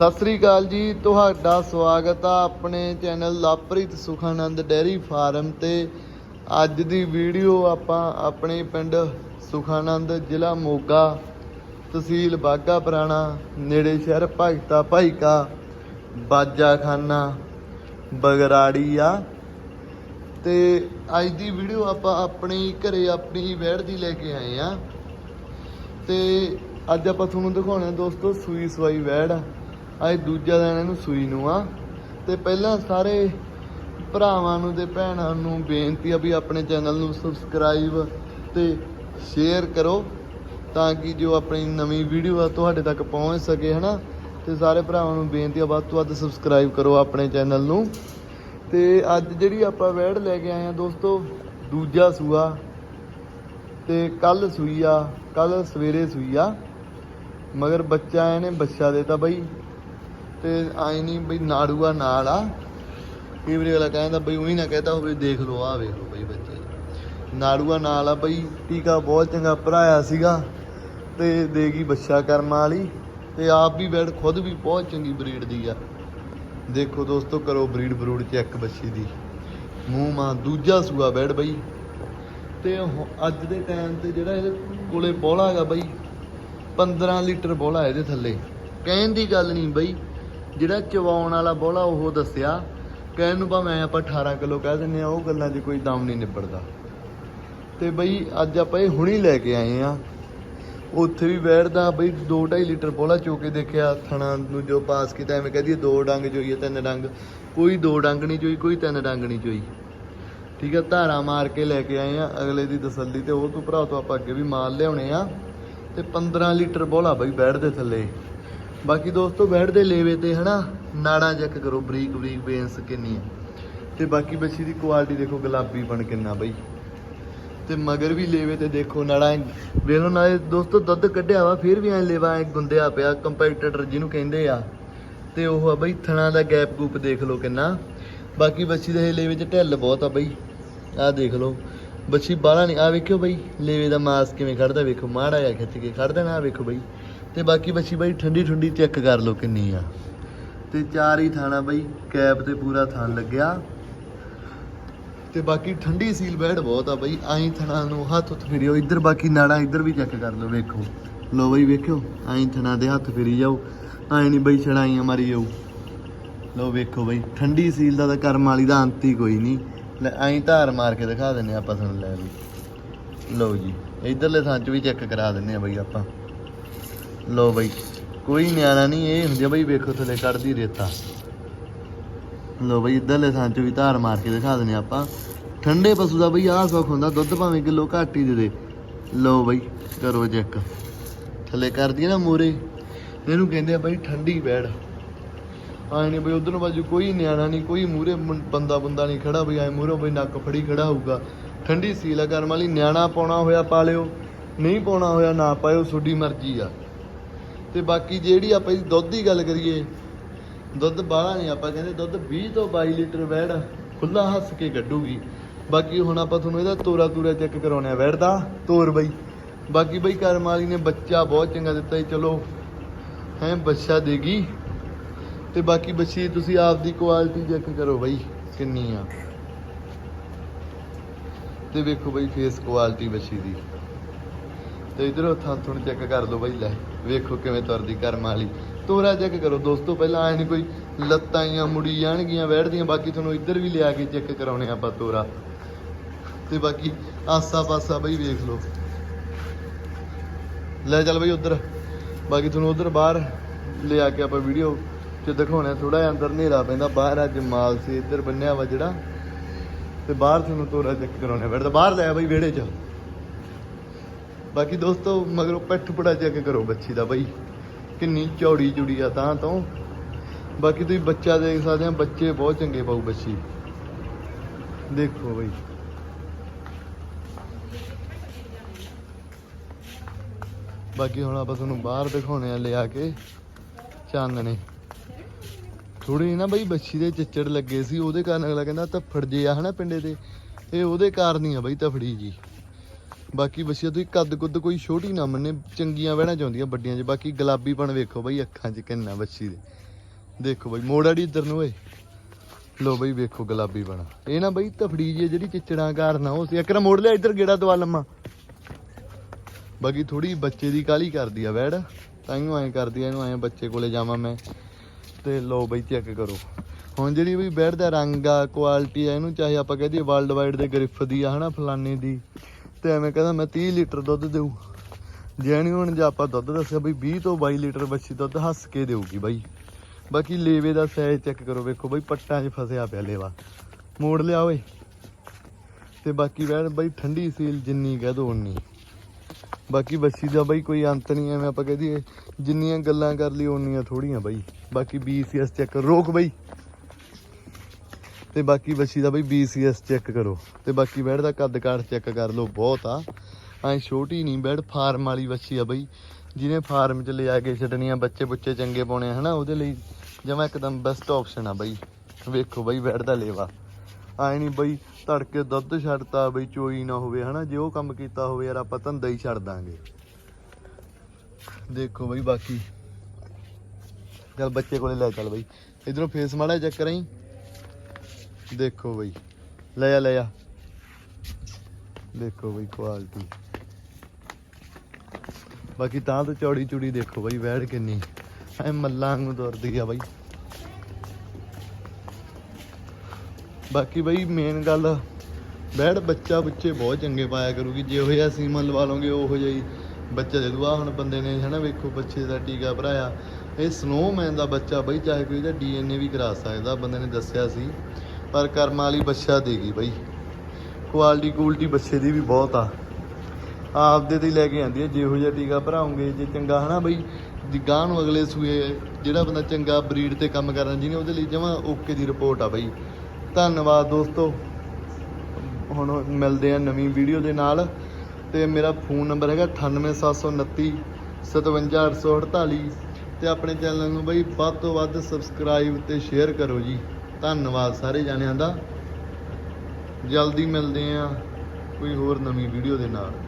ਸਤਿ ਸ੍ਰੀ ਅਕਾਲ ਜੀ, ਤੁਹਾਡਾ ਸਵਾਗਤ ਆ ਆਪਣੇ channel Lapreet Sukhanand dairy farm ਤੇ। ਅੱਜ ਦੀ ਵੀਡੀਓ ਆਪਾਂ ਆਪਣੇ ਪਿੰਡ ਸੁਖਾਨੰਦ, ਜ਼ਿਲ੍ਹਾ ਮੋਗਾ ਤਹਿਸੀਲ ਬਾਗਾ ਪੁਰਾਣਾ, ਨੇੜੇ ਸ਼ਹਿਰ ਭਗਤਾ ਭਾਈਕਾ, ਬਾਜਾਖਾਨਾ ਬਗਰਾੜੀ ਆ ਤੇ ਅੱਜ ਦੀ ਵੀਡੀਓ ਆਪਾਂ ਆਪਣੇ ਘਰੇ ਆਪਣੀ ਵੈੜ ਦੀ ਲੈ ਕੇ ਆਏ ਆ। ਤੇ ਅੱਜ ਆਪਾਂ ਤੁਹਾਨੂੰ ਦਿਖਾਉਣਾ ਦੋਸਤੋ, ਸੂਈ ਸਵਾਈ ਵੈੜ। ਆ ਅੱਜ ਦੂਜਾ ਦਿਨ ਇਹਨੂੰ ਸੂਈ ਨੂੰ ਆ। ਤੇ ਪਹਿਲਾਂ ਸਾਰੇ ਭਰਾਵਾਂ ਨੂੰ ਤੇ ਭੈਣਾਂ ਨੂੰ ਬੇਨਤੀ ਆ ਵੀ ਆਪਣੇ ਚੈਨਲ ਨੂੰ ਸਬਸਕ੍ਰਾਈਬ ਤੇ ਸ਼ੇਅਰ ਕਰੋ ਤਾਂ ਕਿ ਜੋ ਆਪਣੀ ਨਵੀਂ ਵੀਡੀਓ ਆ ਤੁਹਾਡੇ ਤੱਕ ਪਹੁੰਚ ਸਕੇ, ਹਨਾ? ਤੇ ਸਾਰੇ ਭਰਾਵਾਂ ਨੂੰ ਬੇਨਤੀ ਆ ਵੱਧ ਤੋਂ ਵੱਧ ਸਬਸਕ੍ਰਾਈਬ ਕਰੋ ਆਪਣੇ ਚੈਨਲ ਨੂੰ। ਤੇ ਅੱਜ ਜਿਹੜੀ ਆਪਾਂ ਵੈੜ ਲੈ ਕੇ ਆਏ ਆ ਦੋਸਤੋ, ਦੂਜਾ ਸੂਆ। ਤੇ ਕੱਲ ਸੂਈ ਆ, ਕੱਲ ਸਵੇਰੇ ਸੂਈ ਆ। ਮਗਰ ਬੱਚਾ ਇਹਨੇ ਬੱਚਾ ਦੇਤਾ ਬਈ। ਤੇ ਆਈ ਨਹੀਂ ਬਈ ਨਾੜੂਆ ਨਾਲ ਆ। ਕਈ ਵਾਰੀ ਅਗਲਾ ਕਹਿੰਦਾ ਬਈ ਉਹੀ ਨਾ ਕਹਤਾ ਹੋਵੇ, ਦੇਖ ਲਓ ਆ ਵੇਖ ਲਓ ਬਈ ਬੱਚੇ। ਨਾੜੂਆ ਨਾਲ ਆ ਬਈ, ਟੀਕਾ ਬਹੁਤ ਚੰਗਾ ਭਰਾਇਆ ਸੀਗਾ ਤੇ ਦੇਗੀ ਬੱਚਾ ਕਰਮਾਂ ਵਾਲੀ ਤੇ ਆਪ ਵੀ ਬੈਡ ਖੁਦ ਵੀ ਬਹੁਤ ਚੰਗੀ ਬਰੀਡ ਦੀ ਆ। ਦੇਖੋ ਦੋਸਤੋ, ਕਰੋ ਬਰੀਡ ਬਰੂਡ ਚੈੱਕ ਬੱਚੀ ਦੀ। ਮੂੰਹ ਮਾਂ ਦੂਜਾ ਸੂਆ ਬੈਡ ਬਈ। ਤੇ ਅੱਜ ਦੇ ਟਾਈਮ ਤੇ ਜਿਹੜਾ ਇਹਦੇ ਕੋਲੇ ਬੋਲਾ ਹੈਗਾ ਬਈ 15 ਲੀਟਰ ਬੋਲਾ ਇਹਦੇ ਥੱਲੇ। ਕਹਿਣ ਦੀ ਗੱਲ ਨਹੀਂ ਬਈ ਜਿਹੜਾ ਚਵਾਉਣ ਵਾਲਾ ਬੋਲਾ ਉਹ ਦੱਸਿਆ, ਕਹਿਣ ਨੂੰ ਭਾਵੇਂ ਆਪਾਂ 18 ਕਿਲੋ ਕਹਿ ਦਿੰਨੇ ਆ ਉਹ ਗੱਲਾਂ 'ਚ ਕੋਈ ਦਮ ਨਹੀਂ ਨਿਬੜਦਾ। ਤੇ ਬਈ ਅੱਜ ਆਪਾਂ ਇਹ ਹੁਣੀ ਲੈ ਕੇ ਆਏ ਆ ਉੱਥੇ ਵੀ ਬੈਠਦਾ, ਬਈ 2.5 ਲੀਟਰ ਬੋਲਾ ਚੋ ਕੇ ਦੇਖਿਆ, ਥਣਾ ਨੂੰ ਜੋ ਪਾਸ ਕੀਤਾ, ਐਵੇਂ ਕਹਦੀ ਦੋ ਡੰਗ ਚੋਈਏ ਤਿੰਨ ਡੰਗ। ਕੋਈ ਦੋ ਡੰਗ ਨਹੀਂ ਚੋਈ, ਕੋਈ ਤਿੰਨ ਡੰਗ ਨਹੀਂ ਚੋਈ। ਠੀਕ ਹੈ ਧਾਰਾ ਮਾਰ ਕੇ ਲੈ ਕੇ ਆਏ ਆ ਅਗਲੇ ਦੀ ਤਸੱਲੀ ਤੇ ਉਹ ਤੋਂ ਭਰਾ ਤੋਂ ਆਪਾਂ ਅੱਗੇ ਵੀ ਮਾਲ ਲਿਆਉਣੇ ਆ। ਤੇ 15 ਲੀਟਰ ਬੋਲਾ ਬਈ ਬੈੜ ਦੇ ਥੱਲੇ। ਬਾਕੀ ਦੋਸਤੋ ਬੈੜ ਦੇ ਲੇਵੇ ਤੇ ਹਨਾ, ਨਾੜਾਂ ਚੈੱਕ ਕਰੋ, ਬਰੀਕ ਬਰੀਕ ਬੇਨਸ ਕਿੰਨੀ ਆ ਤੇ ਬਾਕੀ ਬੱਚੀ ਦੀ ਕੁਆਲਿਟੀ ਦੇਖੋ ਗੁਲਾਬੀ ਬਣ ਕਿੰਨਾ ਬਈ। ਤੇ ਮਗਰ ਵੀ ਲੇਵੇ ਤੇ ਦੇਖੋ ਨਾੜਾਂ ਵੇਖ ਲਓ ਨਾਲੇ ਦੋਸਤੋ ਦੁੱਧ ਕੱਢਿਆ ਵਾ, ਫਿਰ ਵੀ ਐ ਲੇਵਾ ਐ ਗੁੰਦਿਆ ਪਿਆ ਕੰਪੈਟੀਟਰ ਜਿਹਨੂੰ ਕਹਿੰਦੇ ਆ। ਤੇ ਉਹ ਆ ਬਈ ਥਣਾ ਦਾ ਗੈਪ ਗੂਪ ਦੇਖ ਲਓ ਕਿੰਨਾ। ਬਾਕੀ ਬੱਚੀ ਦੇ ਲੇਵੇ 'ਚ ਢਿੱਲ ਬਹੁਤ ਆ ਬਈ। ਆਹ ਦੇਖ ਲਓ, ਬੱਚੀ ਬਾਹਲਾ ਨਹੀਂ ਆ ਵੇਖਿਓ ਬਈ, ਲੇਵੇ ਦਾ ਮਾਸ ਕਿਵੇਂ ਖੜਦਾ, ਵੇਖੋ ਮਾੜਾ ਜਿਹਾ ਖਿੱਚ ਕੇ ਖੜਦਾ ਨਾ, ਆਹ ਵੇਖੋ ਬਈ। ਤੇ ਬਾਕੀ ਬੱਚੀ ਬਾਈ ਠੰਡੀ ਠੰਡੀ ਚੈੱਕ ਕਰ ਲਓ ਕਿੰਨੀ ਆ। ਤੇ ਚਾਰ ਹੀ ਥਾਣਾ ਬਾਈ, ਕੈਪ ਤੇ ਪੂਰਾ ਥਾਣ ਲੱਗਿਆ। ਤੇ ਬਾਕੀ ਠੰਡੀ ਸੀਲ ਬੈਡ ਬਹੁਤ ਆ ਬਈ ਆਈ ਥਣਾ ਨੂੰ ਹੱਥ ਉੱਤ ਫੇਰਿਓ ਇੱਧਰ ਬਾਕੀ ਨਾੜਾ ਇੱਧਰ ਵੀ ਚੈੱਕ ਕਰ ਲਓ, ਵੇਖੋ। ਲੋ ਬਾਈ, ਵੇਖਿਓ ਆਈ ਥਣਾ ਦੇ ਹੱਥ ਫੇਰੀ ਜਾਓ। ਆਈ ਨਹੀਂ ਬਈ ਛੜਾਈਆਂ ਮਾਰੀ ਜਾਓ। ਲੋ ਵੇਖੋ ਬਾਈ, ਠੰਡੀ ਸੀਲ ਦਾ ਤਾਂ ਕਰਮ ਵਾਲੀ ਦਾ ਅੰਤ ਹੀ ਕੋਈ ਨਹੀਂ। ਲੈ ਆਈ ਧਾਰ ਮਾਰ ਕੇ ਦਿਖਾ ਦਿੰਨੇ ਆਪਾਂ ਤੁਹਾਨੂੰ ਲੈ ਵੀ ਲਓ ਜੀ, ਇਧਰਲੇ ਥਾਂ ਚ ਵੀ ਚੈੱਕ ਕਰਾ ਦਿੰਨੇ ਆ ਬਈ ਆਪਾਂ। ਲੋ ਬਈ, ਕੋਈ ਨਿਆਣਾ ਨਹੀਂ, ਇਹ ਹੁੰਦੀ ਆ ਬਈ, ਵੇਖੋ ਥੱਲੇ ਕੱਢਦੀ ਰੇਤਾ। ਲੋ ਬਈ, ਇਧਰਲੇ ਥਾਂ ਚ ਵੀ ਧਾਰ ਮਾਰ ਕੇ ਦਿਖਾ ਦਿੰਨੇ ਆਪਾਂ। ਠੰਡੇ ਪਸ਼ੂ ਦਾ ਬਈ ਆਹ ਸੁੱਖ ਹੁੰਦਾ, ਦੁੱਧ ਭਾਵੇਂ ਕਿਲੋ ਘੱਟ ਹੀ ਦੇ ਦੇ। ਲੋ ਬਈ, ਕਰੋ ਚੈੱਕ ਥੱਲੇ ਕਰਦੀ ਆ ਨਾ ਮੂਰੇ ਇਹਨੂੰ ਕਹਿੰਦੇ ਆ ਬਈ, ਠੰਡੀ ਬੈੜ। ਆਏ ਨਹੀਂ ਬਈ, ਉਧਰ ਬਾਜੂ ਕੋਈ ਨਿਆਣਾ ਨਹੀਂ, ਕੋਈ ਮੂਰੇ ਬੰਦਾ ਬੰਦਾ ਨਹੀਂ ਖੜਾ ਬਈ ਐ ਮੂਰੇ ਬਈ ਨੱਕ ਫੜੀ ਖੜਾ ਹੋਊਗਾ। ਠੰਡੀ ਸੀਲ ਆ ਕਰਮ ਵਾਲੀ, ਨਿਆਣਾ ਪਾਉਣਾ ਹੋਇਆ ਪਾ ਲਿਓ ਨਹੀਂ ਪਾਉਣਾ ਹੋਇਆ ਨਾ ਪਾਇਓ, ਤੁਹਾਡੀ ਮਰਜ਼ੀ ਆ। ਤੇ ਬਾਕੀ ਜਿਹੜੀ ਆਪਾਂ ਇਹਦੀ ਦੁੱਧ ਦੀ ਗੱਲ ਕਰੀਏ, ਦੁੱਧ ਬਾਹਲਾ ਨਹੀਂ, ਆਪਾਂ ਕਹਿੰਦੇ ਦੁੱਧ 20 ਤੋਂ 22 ਲੀਟਰ ਵੈੜ ਖੁੱਲਾ ਹੱਸ ਕੇ ਕੱਢੂਗੀ। ਬਾਕੀ ਹੁਣ ਆਪਾਂ ਤੁਹਾਨੂੰ ਇਹਦਾ ਤੋਰਾ ਤੂਰਾ ਚੈੱਕ ਕਰਾਉਣੇ ਆ ਵੈੜ ਦਾ, ਤੋਰ ਬਈ। ਬਾਕੀ ਬਈ ਕਰਮ ਵਾਲੀ ਨੇ ਬੱਚਾ ਬਹੁਤ ਚੰਗਾ ਦਿੱਤਾ ਜੀ, ਚਲੋ, ਹੈ, ਬੱਚਾ ਦੇਗੀ ਤੇ ਬਾਕੀ ਬੱਚੀ, ਤੁਸੀਂ ਆਪ ਦੀ ਕੁਆਲਿਟੀ ਚੈੱਕ ਕਰੋ ਬਈ, ਕਿੰਨੀ ਆ। ਤੇ ਵੇਖੋ ਬਈ ਫੇਸ ਕੁਆਲਿਟੀ ਬੱਚੀ ਦੀ। ਤੇ ਇਧਰੋਂ ਥਾਂ ਥੁਣ ਚੈੱਕ ਕਰ ਲਓ ਬਾਈ, ਲੈ, ਵੇਖੋ ਕਿਵੇਂ ਤੁਰਦੀ ਕਰਮ ਵਾਲੀ ਤੋਰਾ ਚੈੱਕ ਕਰੋ, ਦੋਸਤੋ, ਪਹਿਲਾਂ ਐ ਨਹੀਂ ਕੋਈ ਲੱਤਾਂ ਜਾਂ ਮੁੜੀ ਜਾਣਗੀਆਂ ਬੈਠਦੀਆਂ, ਬਾਕੀ ਤੁਹਾਨੂੰ ਇੱਧਰ ਵੀ ਲਿਆ ਕੇ ਚੈੱਕ ਕਰਾਉਣੇ ਆਪਾਂ ਤੋਰਾ। ਤੇ ਬਾਕੀ ਆਸਾ ਪਾਸਾ ਬਈ ਵੇਖ ਲਓ। ਲੈ ਚੱਲ ਬਈ ਉਧਰ, ਬਾਕੀ ਤੁਹਾਨੂੰ ਉਧਰ ਬਾਹਰ ਲਿਆ ਕੇ ਆਪਾਂ ਵੀਡੀਓ ਚ ਦਿਖਾਉਣਾ ਥੋੜਾ ਜਿਹਾ ਅੰਦਰ ਹਨੇਰਾ ਪੈਂਦਾ, ਬਾਹਰ ਅੱਜ ਮਾਲ ਸੀ, ਇੱਧਰ ਬੰਨਿਆ ਵਾ ਜਿਹੜਾ। ਤੇ ਬਾਹਰ ਤੁਹਾਨੂੰ ਤੋਰਾ ਚੈੱਕ ਕਰਾਉਣਾ ਬੈਠਦਾ ਬਾਹਰ ਲੈ ਬਈ ਵਿਹੜੇ 'ਚ। ਬਾਕੀ ਦੋਸਤੋ, ਮਗਰੋਂ ਪਿੱਠ ਪੜਾ ਚੈੱਕ ਕਰੋ ਬੱਚੀ ਦਾ ਬਈ। ਕਿੰਨੀ ਚੌੜੀ ਚੁੜੀ ਆ ਤਾਂ ਤੋਂ। ਬਾਕੀ ਤੁਸੀਂ ਬੱਚਾ ਦੇਖ ਸਕਦੇ ਆ, ਬੱਚੇ ਬਹੁਤ ਚੰਗੇ ਪਾਉ ਬੱਚੀ। ਦੇਖੋ ਬਾਈ। ਬਾਕੀ ਹੁਣ ਆਪਾਂ ਤੁਹਾਨੂੰ ਬਾਹਰ ਦਿਖਾਉਣੇ ਆ ਲਿਆ ਕੇ, ਚਾਨਣੇ। ਥੋੜੀ ਨਾ ਬਈ ਬੱਚੀ ਦੇ ਚਿੱਚੜ ਲੱਗੇ ਸੀ, ਉਹਦੇ ਕਾਰਨ ਅਗਲਾ ਕਹਿੰਦਾ ਤਫੜ ਜੇ ਆ ਹਨਾ ਪਿੰਡੇ ਦੇ ਇਹ ਉਹਦੇ ਕਾਰਨ ਹੀ ਆ ਬਈ ਤਫੜੀ ਜੀ। ਬਾਕੀ ਬੱਚਿਆਂ ਤੁਸੀਂ ਕੱਦ ਕੁੱਦ ਕੋਈ ਛੋਟੀ ਨਾ ਮੰਨੇ, ਚੰਗੀਆਂ ਵਹਿਣਾ ਚਾਹੁੰਦੀਆਂ, ਵੱਡੀਆਂ 'ਚ। ਬਾਕੀ ਗੁਲਾਬੀਪਣ ਵੇਖੋ ਬਈ, ਅੱਖਾਂ 'ਚ ਕਿੰਨਾ ਬੱਚੀ ਦੇ। ਦੇਖੋ ਬਈ ਮੋੜਾੜੀ ਇੱਧਰ ਨੂੰ ਓਏ। ਲੋ ਬਈ, ਵੇਖੋ ਗੁਲਾਬੀ ਇਹ ਨਾ ਬਈ, ਤਫੜੀ ਜੀ ਜਿਹੜੀ ਚਿਚੜਾਂ ਕਾਰਨ ਉਹ ਸੀ ਇੱਕ ਮੋੜ ਲਿਆ, ਇੱਧਰ ਗੇੜਾ ਦਵਾ ਲੰਮਾ। ਬਾਕੀ ਥੋੜੀ ਬੱਚੇ ਦੀ ਕਾਲੀ ਕਰਦੀ ਆ, ਵੈੜ। ਤਾਈਓ ਐਂ ਕਰਦੀ ਆ, ਇਹਨੂੰ ਐਂ ਬੱਚੇ ਕੋਲੇ ਜਾਵਾਂ ਮੈਂ। ਤੇ ਲੋ ਬਈ, ਚੈੱਕ ਕਰੋ। ਹੁਣ ਜਿਹੜੀ ਵੀ ਬੈਡ ਦਾ ਰੰਗ ਆ ਕੁਆਲਿਟੀ ਆ, ਇਹਨੂੰ ਚਾਹੇ ਆਪਾਂ ਕਹਦੇ ਵਰਲਡ ਵਾਈਡ ਦੇ ਗ੍ਰਿਫ ਦੀ ਆ, ਹਨਾ ਫਲਾਨੇ ਦੀ। ਤੇ ਐਵੇਂ ਕਹਿੰਦਾ ਮੈਂ 30 ਲੀਟਰ ਦੁੱਧ ਦੇਊ। ਜੈਣੀ ਜੇ ਆਪਾਂ ਦੁੱਧ ਦੱਸਿਆ ਬਈ 20 ਤੋਂ 22 ਲੀਟਰ ਬੱਚੀ ਦੁੱਧ ਹੱਸ ਕੇ ਦੇਊਗੀ ਬਾਈ। ਬਾਕੀ ਲੇਵੇ ਦਾ ਸਾਈਜ਼ ਚੈੱਕ ਕਰੋ, ਵੇਖੋ ਬਈ ਪੱਟਾਂ 'ਚ ਫਸਿਆ ਪਿਆ ਲੇਵਾ। ਮੋੜ ਲਿਆ ਓਏ। ਤੇ ਬਾਕੀ ਵੈਣ ਬਈ ਠੰਡੀ ਸੀਲ ਜਿੰਨੀ ਕਹਿ ਦੋ ਉਨੀ। ਬਾਕੀ ਬੱਸੀ ਦਾ ਬਈ ਕੋਈ ਅੰਤ ਨਹੀਂ, ਐਵੇਂ ਆਪਾਂ ਕਹਿ ਦਈਏ ਜਿੰਨੀਆਂ ਗੱਲਾਂ ਕਰ ਲਈ ਓਨੀਆਂ ਥੋੜੀਆਂ ਬਈ। ਬਾਕੀ BCS ਚੈੱਕ ਰੋਕ ਬਈ। ਤੇ ਬਾਕੀ ਬੱਚੀ ਦਾ ਬਈ BCS ਚੈੱਕ ਕਰੋ। ਤੇ ਬਾਕੀ ਬੈਡ ਦਾ ਕੱਦ ਕਾਠ ਚੈੱਕ ਕਰ ਲਓ, ਬਹੁਤ ਆ। ਐ ਛੋਟੀ ਨਹੀਂ, ਬੈਡ ਫਾਰਮ ਵਾਲੀ ਬੱਚੀ ਆ ਬਈ, ਜਿਹਨੇ ਫਾਰਮ ਚ ਲਿਆ ਕੇ ਛੱਡਣੀਆਂ, ਬੱਚੇ ਬੁੱਚੇ ਚੰਗੇ ਪਾਉਣੇ ਆ, ਹਨਾ? ਉਹਦੇ ਲਈ ਜਮਾ ਇੱਕਦਮ ਬੈਸਟ ਆਪਸ਼ਨ ਆ ਬਈ। ਵੇਖੋ ਬਈ ਬੈਡ ਦਾ ਲੇਵਾ। ਆਏ ਨਹੀਂ ਬਈ ਤੜਕੇ ਦੁੱਧ ਛੱਡਤਾ ਬਈ, ਚੋਈ ਨਾ ਹੋਵੇ, ਹਨਾ? ਜੇ ਉਹ ਕੰਮ ਕੀਤਾ ਹੋਵੇ ਯਾਰ, ਆਪਾਂ ਧੰਦਾ ਹੀ ਛੱਡ ਦਾਂਗੇ। ਦੇਖੋ ਬਈ ਬਾਕੀ। ਚੱਲ ਬੱਚੇ ਕੋਲੇ ਲੈ ਚੱਲ ਬਈ। ਇਧਰੋਂ ਫੇਸ ਮਾੜਾ ਚੈੱਕ ਕਰਾਈ। ਦੇਖੋ ਬਈ। ਲੈ ਆ ਲੈ ਆ। ਦੇਖੋ ਬਈ ਕੁਆਲਿਟੀ ਬਾਕੀ ਤਾਂ ਤੋਂ ਚੌੜੀ ਚੂੜੀ ਦੇਖੋ ਬਈ ਵੈੜ ਕਿੰਨੀ। ਐ ਮੱਲਾਂ ਨੂੰ ਤੁਰਦੀ ਆ ਬਈ। ਬਾਕੀ ਬਈ ਮੇਨ ਗੱਲ ਬੈੜ ਬੱਚਾ ਬੱਚੇ ਬਹੁਤ ਚੰਗੇ ਪਾਇਆ ਕਰੂਗੀ। ਜੇ ਉਹ ਜਿਹਾ ਸੀਮਾ ਲਵਾ ਲਓਗੇ, ਉਹੋ ਜਿਹਾ ਬੱਚਾ ਦੇ ਦੂਆ। ਹੁਣ ਬੰਦੇ ਨੇ ਹਨਾ ਵੇਖੋ, ਬੱਚੇ ਦਾ ਟੀਕਾ ਭਰਾਇਆ। ਇਹ ਸਨੋਮੈਨ ਦਾ ਬੱਚਾ ਬਈ, ਚਾਹੇ ਕੋਈ ਇਹਦਾ ਡੀਐਨਏ ਵੀ ਕਰਾ ਸਕਦਾ, ਬੰਦੇ ਨੇ ਦੱਸਿਆ ਸੀ। ਪਰ ਕਰਮ ਵਾਲੀ ਬੱਚਾ ਦੇਗੀ ਬਈ। ਕੁਆਲਿਟੀ ਕੁਆਲਿਟੀ ਬੱਚੇ ਦੀ ਵੀ ਬਹੁਤ ਆ। ਆਪਦੇ ਤੇ ਲੈ ਕੇ ਆਂਦੀ ਹੈ ਜਿਹੋ ਜਿਹਾ ਟੀਕਾ ਭਰਾਉਂਗੇ, ਜੇ ਚੰਗਾ ਹਨਾ ਬਈ। ਦੀ ਗਾਂ ਨੂੰ ਅਗਲੇ ਸੂਏ ਜਿਹੜਾ ਬੰਦਾ ਚੰਗਾ ਬਰੀਡ ਤੇ ਕੰਮ ਕਰਨਾ ਜਿਹਨੇ ਉਹਦੇ ਲਈ ਜਮਾ ਓਕੇ ਦੀ ਰਿਪੋਰਟ ਆ ਬਈ। ਧੰਨਵਾਦ ਦੋਸਤੋ। ਹੁਣ ਮਿਲਦੇ ਆ ਨਵੀਂ ਵੀਡੀਓ ਦੇ ਨਾਲ। ਤੇ ਮੇਰਾ ਫੋਨ ਨੰਬਰ ਹੈਗਾ 98729 57848 ਤੇ ਆਪਣੇ ਚੈਨਲ ਨੂੰ ਬਈ ਵੱਧ ਤੋਂ ਵੱਧ ਸਬਸਕ੍ਰਾਈਬ ਤੇ ਸ਼ੇਅਰ ਕਰੋ ਜੀ। ਧੰਨਵਾਦ ਸਾਰੇ ਜਾਣਿਆਂ ਦਾ। ਜਲਦੀ ਮਿਲਦੇ ਆ ਕੋਈ ਹੋਰ ਨਵੀਂ ਵੀਡੀਓ ਦੇ ਨਾਲ।